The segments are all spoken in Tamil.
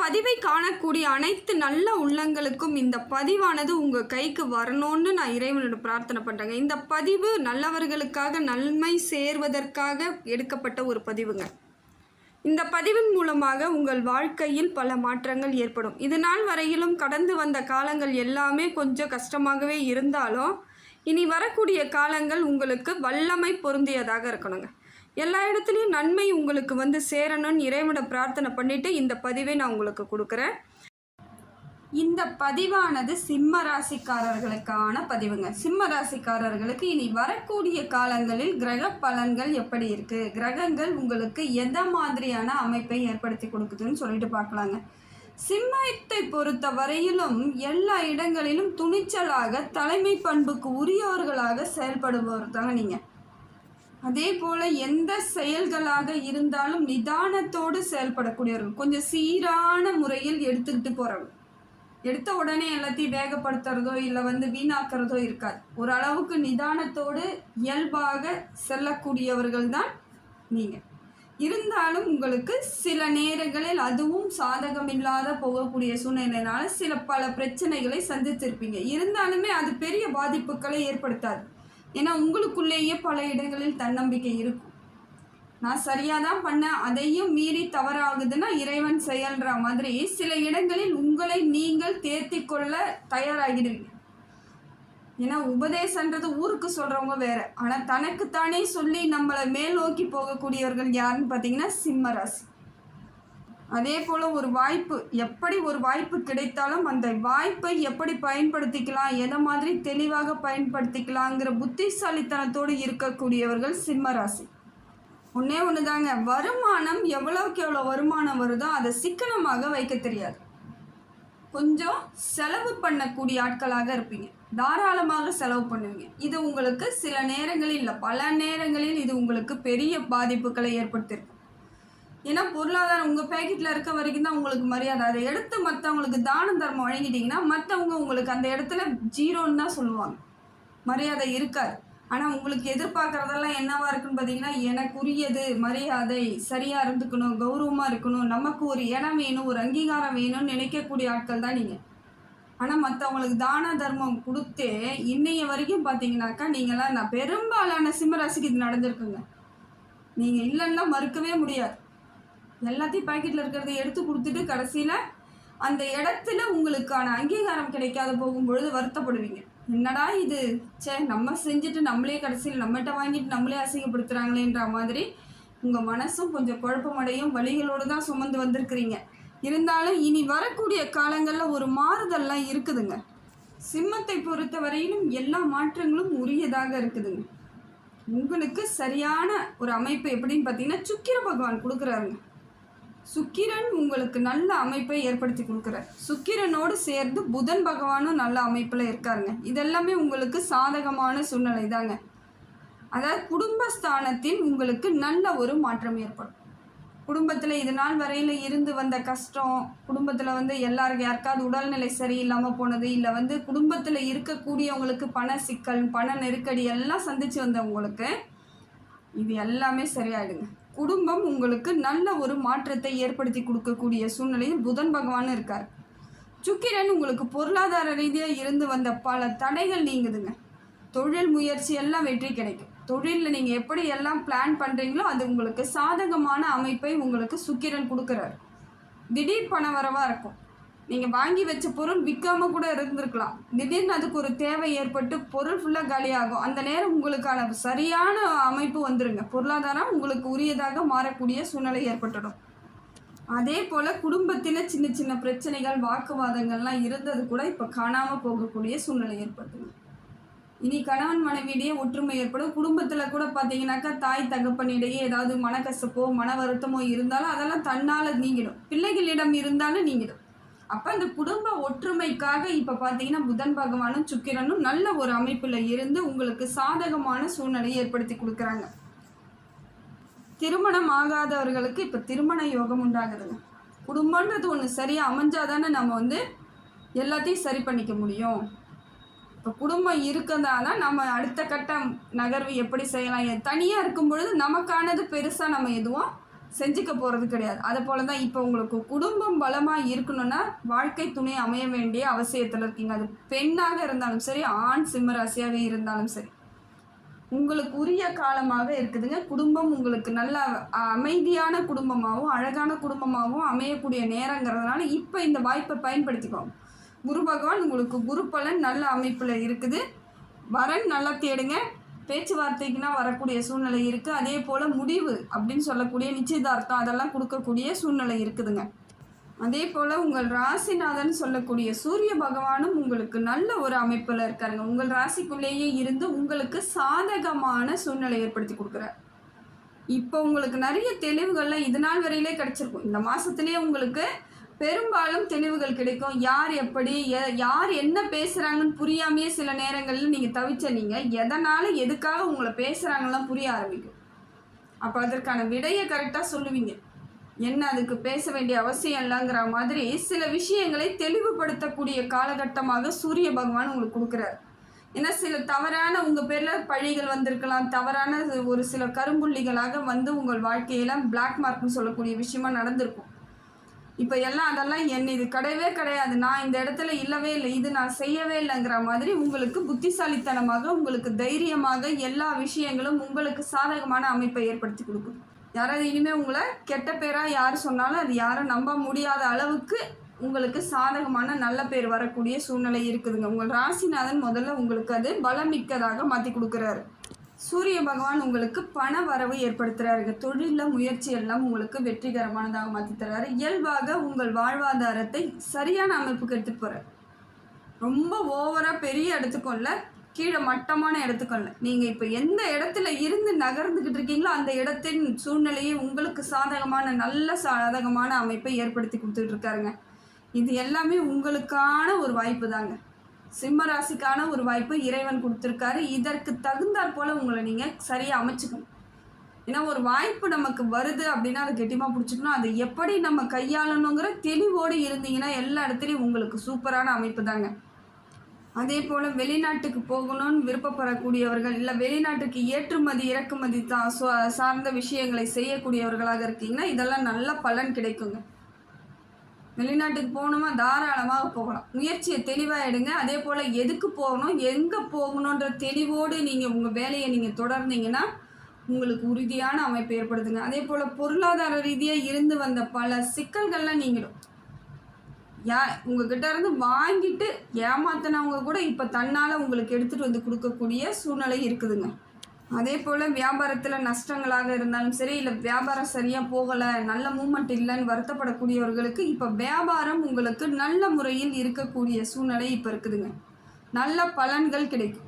பதிவை காணக்கூடிய அனைத்து நல்ல உள்ளங்களுக்கும் இந்த பதிவானது உங்கள் கைக்கு வரணும்னு நான் இறைவனோட பிரார்த்தனை பண்ணுறேங்க இந்த பதிவு நல்லவர்களுக்காக நன்மை சேர்வதற்காக எடுக்கப்பட்ட ஒரு பதிவுங்க. இந்த பதிவின் மூலமாக உங்கள் வாழ்க்கையில் பல மாற்றங்கள் ஏற்படும். இது நாள் வரையிலும் கடந்து வந்த காலங்கள் எல்லாமே கொஞ்சம் கஷ்டமாகவே இருந்தாலும் இனி வரக்கூடிய காலங்கள் உங்களுக்கு வல்லமை பொருந்தியதாக இருக்கணுங்க. எல்லா இடத்துலையும் நன்மை உங்களுக்கு வந்து சேரணும்னு இறைவனை பிரார்த்தனை பண்ணிட்டு இந்த பதிவை நான் உங்களுக்கு கொடுக்குறேன். இந்த பதிவானது சிம்ம ராசிக்காரர்களுக்கான பதிவுங்க. சிம்ம ராசிக்காரர்களுக்கு இனி வரக்கூடிய காலங்களில் கிரக பலன்கள் எப்படி இருக்கு? கிரகங்கள் உங்களுக்கு எந்த மாதிரியான அமைப்பை ஏற்படுத்தி கொடுக்குதுன்னு சொல்லிட்டு பார்க்கலாங்க. சிம்மத்தை பொறுத்த வரையிலும் எல்லா இடங்களிலும் துணிச்சலாக தலைமை பண்புக்கு உரியவர்களாக செயல்படுபவர் தாங்க நீங்கள் அதே போல் எந்த செயல்களாக இருந்தாலும் நிதானத்தோடு செயல்படக்கூடியவர்கள். கொஞ்சம் சீரான முறையில் எடுத்துக்கிட்டு போகிறவங்க எடுத்த உடனே எல்லாத்தையும் வேகப்படுத்துறதோ இல்லை வந்து வீணாக்கிறதோ இருக்காது. ஒரு அளவுக்கு நிதானத்தோடு இயல்பாக செல்லக்கூடியவர்கள் தான் நீங்கள் இருந்தாலும் உங்களுக்கு சில நேரங்களில் அதுவும் சாதகமில்லாத போகக்கூடிய சூழ்நிலைனால சில பல பிரச்சனைகளை சந்தித்திருப்பீங்க. இருந்தாலுமே அது பெரிய பாதிப்புகளை ஏற்படுத்தாது. ஏன்னா உங்களுக்குள்ளேயே பல இடங்களில் தன்னம்பிக்கை இருக்கும். நான் சரியாக தான் பண்ணேன் அதையும் மீறி தவறாகுதுன்னா இறைவன் செயல்ற மாதிரி சில இடங்களில் உங்களை நீங்கள் தேர்த்தி கொள்ள தயாராகிடுவீங்க. ஏன்னா உபதேசன்றது ஊருக்கு சொல்கிறவங்க வேறு. ஆனால் தனக்குத்தானே சொல்லி நம்மளை மேல் நோக்கி போகக்கூடியவர்கள் யாருன்னு பார்த்தீங்கன்னா சிம்மராசி அதே போல் ஒரு வாய்ப்பு எப்படி ஒரு வாய்ப்பு கிடைத்தாலும் அந்த வாய்ப்பை எப்படி பயன்படுத்திக்கலாம் எதை மாதிரி தெளிவாக பயன்படுத்திக்கலாங்கிற புத்திசாலித்தனத்தோடு இருக்கக்கூடியவர்கள் சிம்மராசி ஒன்றே ஒன்று தாங்க வருமானம் எவ்வளோக்கு எவ்வளோ வருமானம் வருதோ அதை சிக்கனமாக வைக்க தெரியாது. கொஞ்சம் செலவு பண்ணக்கூடிய ஆட்களாக இருப்பீங்க. தாராளமாக செலவு பண்ணுவீங்க. இது உங்களுக்கு சில நேரங்களில் இல்லை. பல நேரங்களில் இது உங்களுக்கு பெரிய பாதிப்புகளை ஏற்படுத்தியிருக்கும். ஏன்னா பொருளாதாரம் உங்கள் பேக்கெட்டில் இருக்க வரைக்கும் தான் உங்களுக்கு மரியாதை. அதை எடுத்து மற்றவங்களுக்கு தான தர்மம் வழங்கிட்டீங்கன்னா மற்றவங்க உங்களுக்கு அந்த இடத்துல ஜீரோன்னு தான் சொல்லுவாங்க. மரியாதை இருக்காது. ஆனால் உங்களுக்கு எதிர்பார்க்குறதெல்லாம் என்னவா இருக்குன்னு பார்த்தீங்கன்னா எனக்குரியது மரியாதை சரியாக இருந்துக்கணும் கௌரவமாக இருக்கணும் நமக்கு ஒரு இடம் வேணும் ஒரு அங்கீகாரம் வேணும்னு நினைக்கக்கூடிய ஆட்கள் தான் நீங்கள் ஆனால் மற்றவங்களுக்கு தான தர்மம் கொடுத்தே இன்னைய வரைக்கும் பார்த்தீங்கன்னாக்கா நீங்களாம் நான் பெரும்பாலான சிம்மராசிக்கு இது நடந்திருக்குங்க. நீங்கள் இல்லைன்னா மறுக்கவே முடியாது. எல்லாத்தையும் பாக்கெட்டில் இருக்கிறத எடுத்து கொடுத்துட்டு கடைசியில் அந்த இடத்துல உங்களுக்கான அங்கீகாரம் கிடைக்காத போகும்பொழுது வருத்தப்படுவீங்க. என்னடா இது? சே நம்ம செஞ்சுட்டு நம்மளே கடைசியில் நம்மகிட்ட வாங்கிட்டு நம்மளே அசிங்கப்படுத்துகிறாங்களேன்ற மாதிரி உங்கள் மனசும் கொஞ்சம் குழப்பமடையும் வழிகளோடு தான் சுமந்து வந்திருக்கிறீங்க. இருந்தாலும் இனி வரக்கூடிய காலங்களில் ஒரு மாறுதல்லாம் இருக்குதுங்க. சிம்மத்தை பொறுத்த வரையிலும் எல்லா மாற்றங்களும் உரியதாக இருக்குதுங்க. உங்களுக்கு சரியான ஒரு அமைப்பு எப்படின்னு பார்த்தீங்கன்னா சுக்கிர பகவான் கொடுக்குறாருங்க. சுக்கிரன் உங்களுக்கு நல்ல அமைப்பை ஏற்படுத்தி கொடுக்குறார். சுக்கிரனோடு சேர்ந்து புதன் பகவானும் நல்ல அமைப்பில் இருக்காருங்க. இதெல்லாமே உங்களுக்கு சாதகமான சூழ்நிலை தாங்க அதாவது குடும்பஸ்தானத்தில் உங்களுக்கு நல்ல ஒரு மாற்றம் ஏற்படும். குடும்பத்தில் இது நாள் வரையில் இருந்து வந்த கஷ்டம் குடும்பத்தில் வந்து எல்லாருக்கும் யாருக்காவது உடல்நிலை சரியில்லாமல் போனது இல்லை வந்து குடும்பத்தில் இருக்கக்கூடியவங்களுக்கு பண சிக்கல் பண நெருக்கடி எல்லாம் சந்தித்து வந்தவங்களுக்கு இது எல்லாமே சரியாயிடுங்க. குடும்பம் உங்களுக்கு நல்ல ஒரு மாற்றத்தை ஏற்படுத்தி கொடுக்கக்கூடிய சூழ்நிலையில் புதன் பகவான் இருக்கார். சுக்கிரன் உங்களுக்கு பொருளாதார ரீதியாக இருந்து வந்த பல தடைகள் நீங்குதுங்க. தொழில் முயற்சி எல்லாம் வெற்றி கிடைக்கும். தொழிலில் நீங்கள் எப்படி எல்லாம் பிளான் பண்ணுறீங்களோ அது உங்களுக்கு சாதகமான அமைப்பை உங்களுக்கு சுக்கிரன் கொடுக்குறாரு. திடீர் பண வரவாக இருக்கும். நீங்கள் வாங்கி வச்ச பொருள் விற்காம கூட இருந்திருக்கலாம். திடீர்னு அதுக்கு ஒரு தேவை ஏற்பட்டு பொருள் ஃபுல்லாக காலியாகும். அந்த நேரம் உங்களுக்கான சரியான அமைப்பு வந்துருங்க. பொருளாதாரம் உங்களுக்கு உரியதாக மாறக்கூடிய சூழ்நிலை ஏற்பட்டுடும். அதே போல் குடும்பத்தில் சின்ன சின்ன பிரச்சனைகள் வாக்குவாதங்கள்லாம் இருந்தது கூட இப்போ காணாமல் போகக்கூடிய சூழ்நிலை ஏற்பட்டுங்க இனி கணவன் மனைவியிடையே ஒற்றுமை ஏற்படும். குடும்பத்தில் கூட பார்த்தீங்கன்னாக்கா தாய் தகப்பனிடையே ஏதாவது மனக்கசப்போ மன வருத்தமோ இருந்தாலும் அதெல்லாம் தன்னால் நீங்கிடும். பிள்ளைகளிடம் இருந்தாலும் நீங்கிடும். அப்போ இந்த குடும்ப ஒற்றுமைக்காக இப்போ பார்த்தீங்கன்னா புதன் பகவானும் சுக்கிரனும் நல்ல ஒரு அமைப்பில் இருந்து உங்களுக்கு சாதகமான சூழ்நிலையை ஏற்படுத்தி கொடுக்குறாங்க. திருமணம் ஆகாதவர்களுக்கு இப்போ திருமண யோகம் உண்டாகுதுங்க. குடும்பன்றது ஒன்று சரியாக அமைஞ்சாதானே நம்ம வந்து எல்லாத்தையும் சரி பண்ணிக்க முடியும். இப்போ குடும்பம் இருக்கதால நம்ம அடுத்த கட்ட நகர்வு எப்படி செய்யலாம்? தனியாக இருக்கும் பொழுது நமக்கானது பெருசாக நம்ம எதுவும் செஞ்சுக்க போகிறது கிடையாது. அதை போல தான் இப்போ உங்களுக்கு குடும்பம் பலமாக இருக்கணும்னா வாழ்க்கை துணை அமைய வேண்டிய அவசியத்தில் இருக்கீங்க. அது பெண்ணாக இருந்தாலும் சரி ஆண் சிம்மராசியாக இருந்தாலும் சரி. உங்களுக்கு உரிய காலமாக இருக்குதுங்க. குடும்பம் உங்களுக்கு நல்ல அமைதியான குடும்பமாகவும் அழகான குடும்பமாகவும் அமையக்கூடிய நேரங்கிறதுனால இப்போ இந்த வாய்ப்பை பயன்படுத்திக்கோங்க. குரு பகவான் உங்களுக்கு குரு பலன் நல்ல அமைப்பில் இருக்குது. வரன் நல்லா தேடுங்க. பேச்சுவார்த்தைக்குனா வரக்கூடிய சூழ்நிலை இருக்குது அதே போல் முடிவு அப்படின்னு சொல்லக்கூடிய நிச்சயதார்த்தம் அதெல்லாம் கொடுக்கக்கூடிய சூழ்நிலை இருக்குதுங்க. அதே போல் உங்கள் ராசிநாதன் சொல்லக்கூடிய சூரிய பகவானும் உங்களுக்கு நல்ல ஒரு அமைப்பில் இருக்காருங்க. உங்கள் ராசிக்குள்ளேயே இருந்து உங்களுக்கு சாதகமான சூழ்நிலை ஏற்படுத்தி கொடுக்குறார். இப்போ உங்களுக்கு நிறைய தெளிவுகள்லாம் இது நாள் வரையிலே கிடைச்சிருக்கும். இந்த மாதத்துலேயே உங்களுக்கு பெரும்பாலும் தெளிவுகள் கிடைக்கும். யார் எப்படி எ- யார் என்ன பேசுகிறாங்கன்னு புரியாமையே சில நேரங்களில் நீங்கள் தவிச்ச நீங்கள் எதனால் எதுக்காக உங்களை பேசுகிறாங்கலாம் புரிய ஆரம்பிக்கும். அப்போ அதற்கான விடையை கரெக்டாக சொல்லுவீங்க. என்ன அதுக்கு பேச வேண்டிய அவசியம் இல்லைங்கிற மாதிரி சில விஷயங்களை தெளிவுபடுத்தக்கூடிய காலகட்டமாக சூரிய பகவான் உங்களுக்கு கொடுக்குறாரு. ஏன்னா சில தவறான உங்கள் பேரில் பழிகள் வந்திருக்கலாம். தவறான ஒரு சில கரும்புள்ளிகளாக வந்து உங்கள் வாழ்க்கையில் பிளாக் மார்க்னு சொல்லக்கூடிய விஷயமா நடந்திருக்கும். இப்போ எல்லாம் அதெல்லாம் என்ன இது கிடையவே கிடையாது. நான் இந்த இடத்துல இல்லவே இல்லை. இது நான் செய்யவே இல்லைங்கிற மாதிரி உங்களுக்கு புத்திசாலித்தனமாக உங்களுக்கு தைரியமாக எல்லா விஷயங்களும் உங்களுக்கு சாதகமான அமைப்பை ஏற்படுத்தி கொடுக்கும். யாராவது இனிமேல் உங்களை கெட்ட பேராக யார் சொன்னாலும் அது யாரும் நம்ப முடியாத அளவுக்கு உங்களுக்கு சாதகமான நல்ல பேர் வரக்கூடிய சூழ்நிலை இருக்குதுங்க. உங்கள் ராசிநாதன் முதல்ல உங்களுக்கு அது பலமிக்கதாக மாற்றி கொடுக்குறாரு. சூரிய பகவான் உங்களுக்கு பண வரவு ஏற்படுத்துகிறாருங்க தொழிலில் முயற்சி எல்லாம் உங்களுக்கு வெற்றிகரமானதாக மாற்றி தர்றாரு. இயல்பாக உங்கள் வாழ்வாதாரத்தை சரியான அமைப்புக்கு எடுத்துகிட்டு போகிறார் ரொம்ப ஓவராக பெரிய இடத்துக்கும் கீழே மட்டமான இடத்துக்கும் நீங்கள் இப்போ எந்த இடத்துல இருந்து நகர்ந்துக்கிட்டு இருக்கீங்களோ அந்த இடத்தின் சூழ்நிலையை உங்களுக்கு சாதகமான நல்ல சாதகமான அமைப்பை ஏற்படுத்தி கொடுத்துட்டு இருக்காருங்க. இது எல்லாமே உங்களுக்கான ஒரு வாய்ப்பு தாங்க சிம்ம ராசிக்கான ஒரு வாய்ப்பு இறைவன் கொடுத்துருக்காரு. இதற்கு தகுந்தாற் போல் உங்களை நீங்கள் சரியாக அமைச்சுக்கணும். ஏன்னா ஒரு வாய்ப்பு நமக்கு வருது அப்படின்னா அதை கெட்டிமாக பிடிச்சிக்கணும். அதை எப்படி நம்ம கையாளணுங்கிற தெளிவோடு இருந்தீங்கன்னா எல்லா இடத்துலையும் உங்களுக்கு சூப்பரான அமைப்பு தாங்க. அதே போல் வெளிநாட்டுக்கு போகணும்னு விருப்பப்படக்கூடியவர்கள் இல்லை வெளிநாட்டுக்கு ஏற்றுமதி இறக்குமதி தான் சார்ந்த விஷயங்களை செய்யக்கூடியவர்களாக இருக்கீங்கன்னா இதெல்லாம் நல்ல பலன் கிடைக்குங்க. வெளிநாட்டுக்கு போகணுமா? தாராளமாக போகலாம். முயற்சியை தெளிவாக எடுங்க. அதே போல் எதுக்கு போகணும்? எங்கே போகணுன்ற தெளிவோடு நீங்கள் உங்கள் வேலையை நீங்கள் தொடர்ந்தீங்கன்னா உங்களுக்கு உறுதியான அமைப்பு ஏற்படுத்துங்க. அதே போல் பொருளாதார ரீதியாக இருந்து வந்த பல சிக்கல்கள்லாம் நீங்கிடும். யா உங்ககிட்ட இருந்து வாங்கிட்டு ஏமாத்தினவங்க கூட இப்போ தன்னால் உங்களுக்கு எடுத்துகிட்டு வந்து கொடுக்கக்கூடிய சூழ்நிலை இருக்குதுங்க. அதே போல் வியாபாரத்தில் நஷ்டங்களாக இருந்தாலும் சரி இல்லை வியாபாரம் சரியாக போகலை நல்ல மூமெண்ட் இல்லைன்னு வருத்தப்படக்கூடியவர்களுக்கு இப்போ வியாபாரம் உங்களுக்கு நல்ல முறையில் இருக்கக்கூடிய சூழ்நிலை இப்போ இருக்குதுங்க. நல்ல பலன்கள் கிடைக்கும்.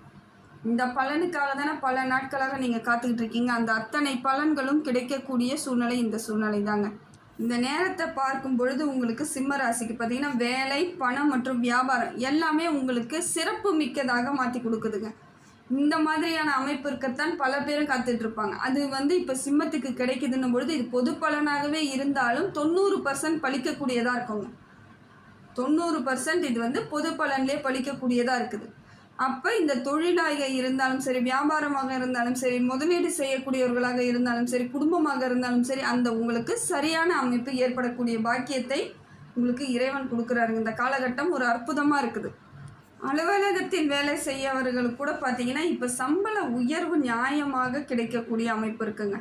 இந்த பலனுக்காக தானே பல நாட்களாக நீங்கள் காத்துக்கிட்டு இருக்கீங்க. அந்த அத்தனை பலன்களும் கிடைக்கக்கூடிய சூழ்நிலை இந்த சூழ்நிலை தாங்க. இந்த நேரத்தை பார்க்கும் பொழுது உங்களுக்கு சிம்ம ராசிக்கு பார்த்தீங்கன்னா வேலை பணம் மற்றும் வியாபாரம் எல்லாமே உங்களுக்கு சிறப்பு மிக்கதாக மாற்றி கொடுக்குதுங்க. இந்த மாதிரியான அமைப்பு இருக்கத்தான் பல பேரும் காத்துட்டு இருப்பாங்க அது வந்து இப்போ சிம்மத்துக்கு கிடைக்குதுன்னும் பொழுது இது பொது பலனாகவே இருந்தாலும் தொண்ணூறு பர்சன்ட் பழிக்கக்கூடியதாக இருக்குங்க. தொண்ணூறு பர்சன்ட் இது வந்து பொது பலன்லேயே பலிக்கக்கூடியதாக இருக்குது. அப்போ இந்த தொழிலாக இருந்தாலும் சரி வியாபாரமாக இருந்தாலும் சரி முதலீடு செய்யக்கூடியவர்களாக இருந்தாலும் சரி குடும்பமாக இருந்தாலும் சரி அந்த உங்களுக்கு சரியான அமைப்பு ஏற்படக்கூடிய பாக்கியத்தை உங்களுக்கு இறைவன் கொடுக்குறாருங்க. இந்த காலகட்டம் ஒரு அற்புதமாக இருக்குது. அலுவலகத்தில் வேலை செய்யவர்களுக்கு கூட பார்த்தீங்கன்னா இப்போ சம்பள உயர்வு நியாயமாக கிடைக்கக்கூடிய அமைப்பு இருக்குங்க.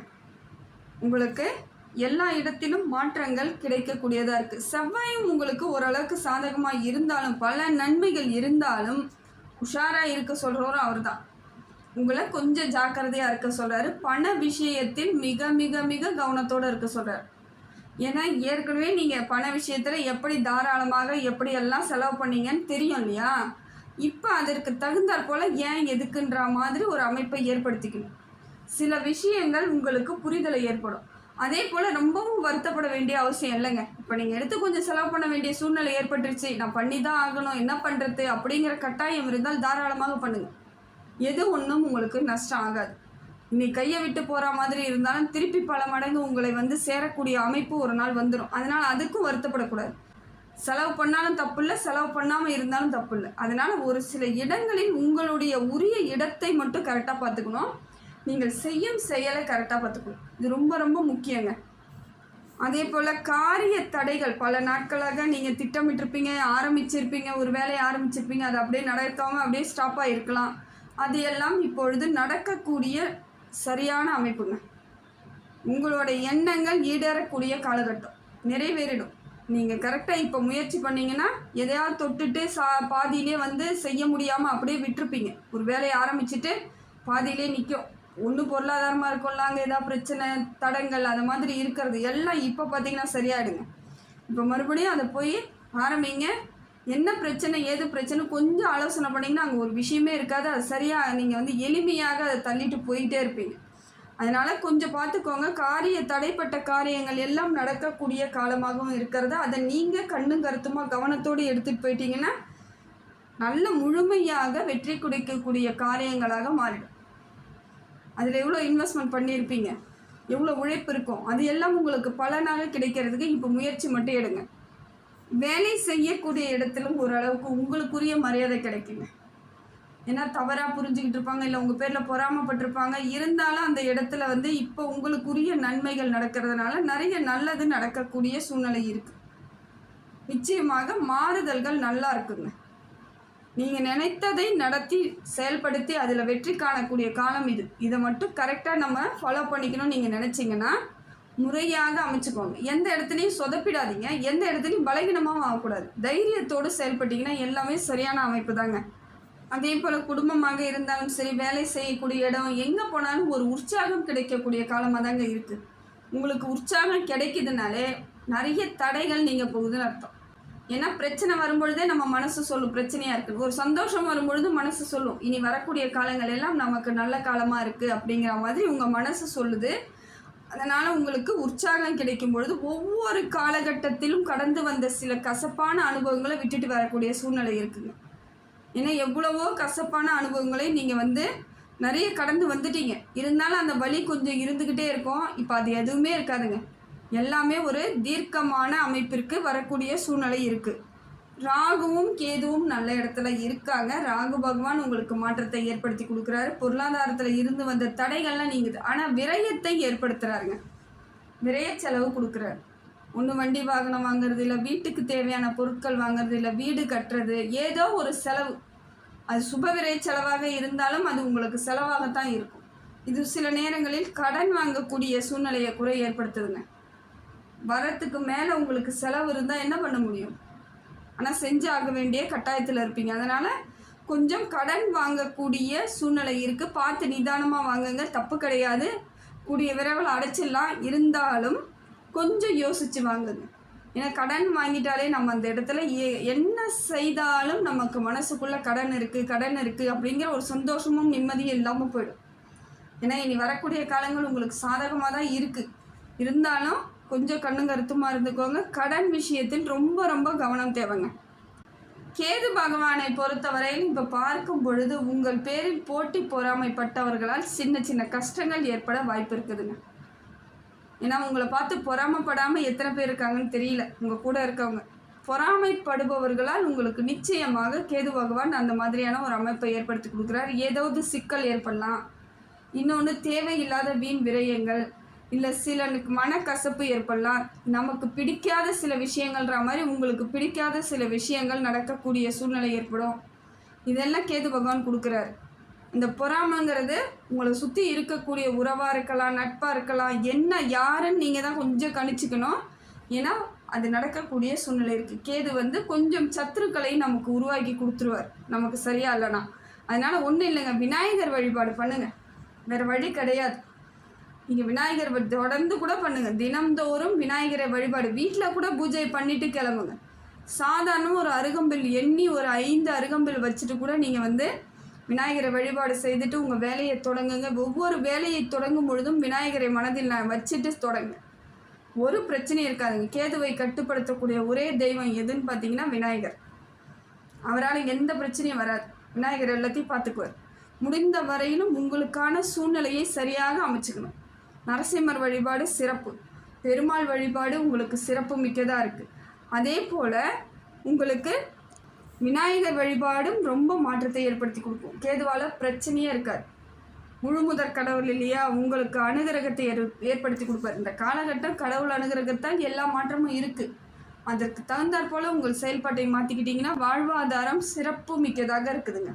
உங்களுக்கு எல்லா இடத்திலும் மாற்றங்கள் கிடைக்கக்கூடியதாக இருக்குது செவ்வாயும் உங்களுக்கு ஓரளவுக்கு சாதகமாக இருந்தாலும் பல நன்மைகள் இருந்தாலும் உஷாராக இருக்க சொல்கிறவரும் அவர் தான் உங்களை கொஞ்சம் ஜாக்கிரதையாக இருக்க சொல்கிறாரு பண விஷயத்தில் மிக மிக மிக கவனத்தோடு இருக்க சொல்கிறார் ஏன்னா ஏற்கனவே நீங்கள் பண விஷயத்தில் எப்படி தாராளமாக எப்படியெல்லாம் செலவு பண்ணீங்கன்னு தெரியும் இல்லையா? இப்போ அதற்கு தகுந்தாற் போல் ஏன் எதுக்குன்ற மாதிரி ஒரு அமைப்பை ஏற்படுத்திக்கணும் சில விஷயங்கள் உங்களுக்கு புரிதலை ஏற்படும். அதே போல் ரொம்பவும் வருத்தப்பட வேண்டிய அவசியம் இல்லைங்க. இப்போ நீங்கள் எடுத்து கொஞ்சம் செலவு பண்ண வேண்டிய சூழ்நிலை ஏற்பட்டுருச்சு. நான் பண்ணி தான் ஆகணும். என்ன பண்ணுறது அப்படிங்கிற கட்டாயம் இருந்தால் தாராளமாக பண்ணுங்கள் எது ஒன்றும் உங்களுக்கு நஷ்டம் ஆகாது. நீ கையை விட்டு போகிற மாதிரி இருந்தாலும் திருப்பி பல மடங்கு உங்களை வந்து சேரக்கூடிய அமைப்பு ஒரு நாள் வந்துடும் அதனால் அதுக்கும் வருத்தப்படக்கூடாது. செலவு பண்ணாலும் தப்பு இல்லை செலவு பண்ணாமல் இருந்தாலும் தப்பு இல்லை அதனால் ஒரு சில இடங்களில் உங்களுடைய உரிய இடத்தை மட்டும் கரெக்டாக பார்த்துக்கணும். நீங்கள் செய்யும் செயலை கரெக்டாக பார்த்துக்கணும். இது ரொம்ப ரொம்ப முக்கியங்க. அதே போல் காரிய தடைகள் பல நாட்களாக நீங்கள் திட்டமிட்டிருப்பீங்க ஆரம்பிச்சிருப்பீங்க ஒரு வேலையை ஆரம்பிச்சிருப்பீங்க அது அப்படியே நடக்காமல் அப்படியே ஸ்டாப்பாக இருக்கலாம். அது எல்லாம் இப்பொழுது நடக்கக்கூடிய சரியான அமைப்புங்க. உங்களோட எண்ணங்கள் ஈடேறக்கூடிய காலகட்டம். நிறைவேறிடும். நீங்கள் கரெக்டாக இப்போ முயற்சி பண்ணீங்கன்னா எதையாவது தொட்டுட்டு சா பாதியிலே வந்து செய்ய முடியாமல் அப்படியே விட்டுருப்பீங்க. ஒரு வேலையை ஆரம்பிச்சுட்டு பாதியிலே நிற்கும் ஒன்று பொருளாதாரமாக இருக்கும்ல அங்கே ஏதாவது பிரச்சனை தடங்கள் அது மாதிரி இருக்கிறது எல்லாம் இப்போ பார்த்தீங்கன்னா சரியாயிடுங்க. இப்போ மறுபடியும் அதை போய் ஆரம்பிங்க. என்ன பிரச்சனை ஏது பிரச்சனை கொஞ்சம் ஆலோசனை பண்ணிங்கன்னா அங்கே ஒரு விஷயமே இருக்காது. அது சரியாக நீங்கள் வந்து எளிமையாக அதை தள்ளிட்டு போயிட்டே இருப்பீங்க. அதனால் கொஞ்சம் பார்த்துக்கோங்க. காரிய தடைப்பட்ட காரியங்கள் எல்லாம் நடக்கக்கூடிய காலமாகவும் இருக்கிறது. அதை நீங்கள் கண்ணும் கருத்துமாக கவனத்தோடு எடுத்துகிட்டு போயிட்டீங்கன்னா நல்ல முழுமையாக வெற்றி குடிக்கக்கூடிய காரியங்களாக மாறிடும். அதில் எவ்வளோ இன்வெஸ்ட்மெண்ட் பண்ணியிருப்பீங்க? எவ்வளோ உழைப்பு இருக்கும்? அது எல்லாம் உங்களுக்கு பலனாக கிடைக்கிறதுக்கு இப்போ முயற்சி மட்டும் எடுங்க. வேலை செய்யக்கூடிய இடத்திலும் ஓரளவுக்கு உங்களுக்குரிய மரியாதை கிடைக்குங்க. ஏன்னா தவறாக புரிஞ்சுக்கிட்டு இருப்பாங்க இல்லை உங்கள் பேரில் பொறாமப்பட்டிருப்பாங்க. இருந்தாலும் அந்த இடத்துல வந்து இப்போ உங்களுக்குரிய நன்மைகள் நடக்கிறதுனால நிறைய நல்லது நடக்கக்கூடிய சூழ்நிலை இருக்குது நிச்சயமாக மாறுதல்கள் நல்லா இருக்குங்க. நீங்கள் நினைத்ததை நடத்தி செயல்படுத்தி அதில் வெற்றி காணக்கூடிய காலம் இது. இதை மட்டும் கரெக்டாக நம்ம ஃபாலோ பண்ணிக்கணும்னு நீங்கள் நினச்சிங்கன்னா முறையாக அமைச்சுக்கோங்க. எந்த இடத்துலையும் சொதப்பிடாதீங்க. எந்த இடத்துலையும் பலகீனமாகவும் ஆகக்கூடாது. தைரியத்தோடு செயல்பட்டீங்கன்னா எல்லாமே சரியான அமைப்பு தாங்க. அதே போல் குடும்பமாக இருந்தாலும் சரி வேலை செய்யக்கூடிய இடம் எங்கே போனாலும் ஒரு உற்சாகம் கிடைக்கக்கூடிய காலமாக தாங்க இருக்குது உங்களுக்கு உற்சாகம் கிடைக்குதுனாலே நிறைய தடைகள் நீங்கள் போகுதுன்னு அர்த்தம். ஏன்னா பிரச்சனை வரும்பொழுதே நம்ம மனசு சொல்லும் பிரச்சனையாக இருக்குது ஒரு சந்தோஷம் வரும்பொழுது மனசு சொல்லும் இனி வரக்கூடிய காலங்கள் எல்லாம் நமக்கு நல்ல காலமாக இருக்குது அப்படிங்கிற மாதிரி உங்கள் மனசு சொல்லுது. அதனால் உங்களுக்கு உற்சாகம் கிடைக்கும் பொழுது ஒவ்வொரு காலகட்டத்திலும் கடந்து வந்த சில கசப்பான அனுபவங்களை விட்டுட்டு வரக்கூடிய சூழ்நிலை இருக்குங்க. ஏன்னா எவ்வளவோ கசப்பான அனுபவங்களை நீங்கள் வந்து நிறைய கடந்து வந்துட்டீங்க. இருந்தாலும் அந்த வலி கொஞ்சம் இருந்துக்கிட்டே இருக்கும். இப்போ அது எதுவுமே இருக்காதுங்க. எல்லாமே ஒரு தீர்க்கமான அமைப்பிற்கு வரக்கூடிய சூழ்நிலை இருக்குது ராகுவும் கேதுவும் நல்ல இடத்துல இருக்காங்க. ராகு பகவான் உங்களுக்கு மாற்றத்தை ஏற்படுத்தி கொடுக்குறாரு. பொருளாதாரத்தில் இருந்து வந்த தடைகள்லாம் நீங்குது. ஆனால் விரயத்தை ஏற்படுத்துகிறாருங்க விரய செலவு கொடுக்குறாரு. ஒன்று வண்டி வாகனம் வாங்குறது இல்லை வீட்டுக்கு தேவையான பொருட்கள் வாங்குறது இல்லை வீடு கட்டுறது ஏதோ ஒரு செலவு. அது சுபவிரை செலவாக இருந்தாலும் அது உங்களுக்கு செலவாகத்தான் இருக்கும். இது சில நேரங்களில் கடன் வாங்கக்கூடிய சூழ்நிலையை குறை ஏற்படுத்துதுங்க. வரத்துக்கு மேலே உங்களுக்கு செலவு இருந்தால் என்ன பண்ண முடியும்? ஆனால் செஞ்சு ஆக வேண்டிய கட்டாயத்தில் இருப்பீங்க. அதனால் கொஞ்சம் கடன் வாங்கக்கூடிய சூழ்நிலை இருக்குது பார்த்து நிதானமாக வாங்குங்க. தப்பு கிடையாது. கூடிய விரைவில் அடைச்சிடலாம். இருந்தாலும் கொஞ்சம் யோசித்து வாங்குங்க. ஏன்னா கடன் வாங்கிட்டாலே நம்ம அந்த இடத்துல ஏ என்ன செய்தாலும் நமக்கு மனசுக்குள்ளே கடன் இருக்குது கடன் இருக்குது அப்படிங்கிற ஒரு சந்தோஷமும் நிம்மதியும் இல்லாமல் போயிடும். ஏன்னா இனி வரக்கூடிய காலங்கள் உங்களுக்கு சாதகமாக தான் இருக்குது இருந்தாலும் கொஞ்சம் கண்ணும் கருத்துமாக இருந்துக்கோங்க. கடன் விஷயத்தில் ரொம்ப ரொம்ப கவனம் தேவைங்க. கேது பகவானை பொறுத்தவரையில் இப்போ பார்க்கும் பொழுது உங்கள் பேரில் போட்டி பொறாமைப்பட்டவர்களால் சின்ன சின்ன கஷ்டங்கள் ஏற்பட வாய்ப்பு இருக்குதுங்க. ஏன்னா உங்களை பார்த்து பொறாமப்படாமல் எத்தனை பேர் இருக்காங்கன்னு தெரியல. உங்கள் கூட இருக்கவங்க. பொறாமைப்படுபவர்களால் உங்களுக்கு நிச்சயமாக கேது பகவான் அந்த மாதிரியான ஒரு அமைப்பை ஏற்படுத்தி கொடுக்குறார். ஏதாவது சிக்கல் ஏற்படலாம். இன்னொன்று தேவையில்லாத வீண் விரயங்கள். இல்லை சிலனுக்கு மனக்கசப்பு ஏற்படலாம். நமக்கு பிடிக்காத சில விஷயங்கள்ன்ற மாதிரி உங்களுக்கு பிடிக்காத சில விஷயங்கள் நடக்கக்கூடிய சூழ்நிலை ஏற்படும். இதெல்லாம் கேது பகவான் கொடுக்குறாரு. இந்த பொறாமைங்கிறது உங்களை சுற்றி இருக்கக்கூடிய உறவாக இருக்கலாம் நட்பாக இருக்கலாம் என்ன யாருன்னு நீங்கள் தான் கொஞ்சம் கணிச்சுக்கணும். ஏன்னா அது நடக்கக்கூடிய சூழ்நிலை இருக்குது கேது வந்து கொஞ்சம் சத்துருக்களை நமக்கு உருவாக்கி கொடுத்துருவார். நமக்கு சரியா இல்லைனா அதனால் ஒன்றும் இல்லைங்க. விநாயகர் வழிபாடு பண்ணுங்கள் வேறு வழி கிடையாது. நீங்கள் விநாயகர் தொடர்ந்து கூட பண்ணுங்கள் தினம்தோறும் விநாயகரை வழிபாடு. வீட்டில் கூட பூஜை பண்ணிவிட்டு கிளம்புங்க. சாதாரண ஒரு அருகம்பில் எண்ணி ஒரு ஐந்து அருகம்பில் வச்சுட்டு கூட நீங்கள் வந்து விநாயகரை வழிபாடு செய்துட்டு உங்கள் வேலையை தொடங்குங்க. ஒவ்வொரு வேலையை தொடங்கும் பொழுதும் விநாயகரை மனதில் நான் வச்சுட்டு தொடங்க. ஒரு பிரச்சனையும் இருக்காதுங்க. கேதுவை கட்டுப்படுத்தக்கூடிய ஒரே தெய்வம் எதுன்னு பார்த்தீங்கன்னா விநாயகர். அவரால் எந்த பிரச்சனையும் வராது. விநாயகர் எல்லாத்தையும் பார்த்துக்குவார். முடிந்த வரையிலும் உங்களுக்கான சூழ்நிலையை சரியாக அமைச்சுக்கணும். நரசிம்மர் வழிபாடு சிறப்பு. பெருமாள் வழிபாடு உங்களுக்கு சிறப்பு மிக்கதாக இருக்குது அதே போல் உங்களுக்கு விநாயகர் வழிபாடும் ரொம்ப மாற்றத்தை ஏற்படுத்தி கொடுக்கும். கேதுவால் பிரச்சனையே இருக்காது. முழுமுதற் கடவுள் இல்லையா உங்களுக்கு அனுகிரகத்தை ஏற் ஏற்படுத்தி கொடுப்பார். இந்த காலகட்டம் கடவுள் அனுகிரகத்தால் எல்லா மாற்றமும் இருக்குது அதற்கு தகுந்தாற்போல் உங்கள் செயல்பாட்டை மாற்றிக்கிட்டிங்கன்னா வாழ்வாதாரம் சிறப்பு மிக்கதாக இருக்குதுங்க.